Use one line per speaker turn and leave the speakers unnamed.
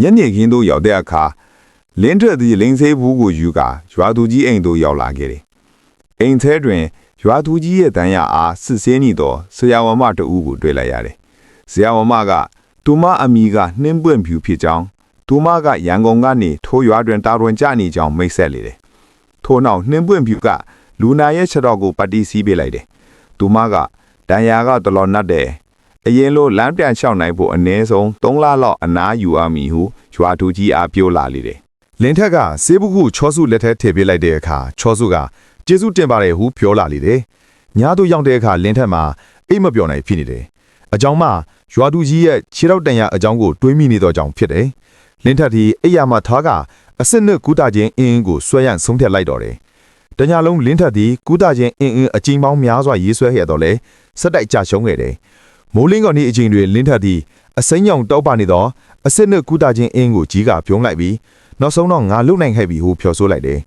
ညနေခင်းသို့ရောက်တဲ့အခါလင်းထွက်သည်လင်းဆေးဘူးကိုယူကာရွာသူကြီးအိမ်သို့ရောက်လာခဲ့တယ်။အိမ်ထဲတွင်ရွာသူကြီးရဲ့တန်ရအားစစ်ဆေးနေသောဆရာဝမတဦးကိုတွေ့လိုက်ရတယ်။ဆရာဝမကသူမအမိကနှင်းပွင့်ဖြူဖြစ်ကြောင်းသူမကရန်ကုန်ကနေထိုးရွာတွင်တာဝန်ကျနေကြောင်းမိတ်ဆက်လေတယ်။ထို့နောက်နှင်းပွင့်ဖြူကလူနာရဲ့ခြေတော်ကိုပတ်တီးစီးပေးလိုက်တယ်။သူမကဒဏ်ရာကတလော်နတ်တယ်။ အရင်လိုလမ်းပြန်လျှောက်နိုင်ဖို့အနည်းဆုံး3လလောက်အနားယူရမည်ဟုရွာသူကြီးအားပြောလာလေတယ်။
လင်းထက်ကဆေးဘူးခုချောစုလက်ထဲထည့်ပေးလိုက်တဲ့အခါချောစုကကျေးဇူးတင်ပါတယ်ဟုပြောလာလေတယ်။ညာတို့ရောက်တဲ့အခါလင်းထက်မှာအိတ်မပြောနိုင်ဖြစ်နေတယ်။အကြောင်းမှရွာသူကြီးရဲ့ခြေထောက်တန်ရအကြောင်းကိုတွေးမိနေတော့ကြောင့်ဖြစ်တယ်။လင်းထက်ဒီအိယာမထားကအစစ်နှစ်ကူတာချင်းအင်းအင်းကိုဆွဲရန်ဆုံးဖြတ်လိုက်တော့တယ်။တညာလုံးလင်းထက်ဒီကူတာချင်းအင်းအင်းအချိန်ပေါင်းများစွာရေးဆွဲခဲ့တော့လေစက်တိုက်ကြရှုံးခဲ့တယ်။ မိုးလင်းကော်နေအချိန်တွေလင်းထက်ဒီအစိမ်းရောင်တောက်ပါနေတော့အစစ်နှစ်ကူတာချင်းအင်းကိုကြီးကပြုံးလိုက်ပြီးနောက်ဆုံးတော့ငါလုံနိုင်ခဲ့ပြီဟုပြောဆိုလိုက်တယ်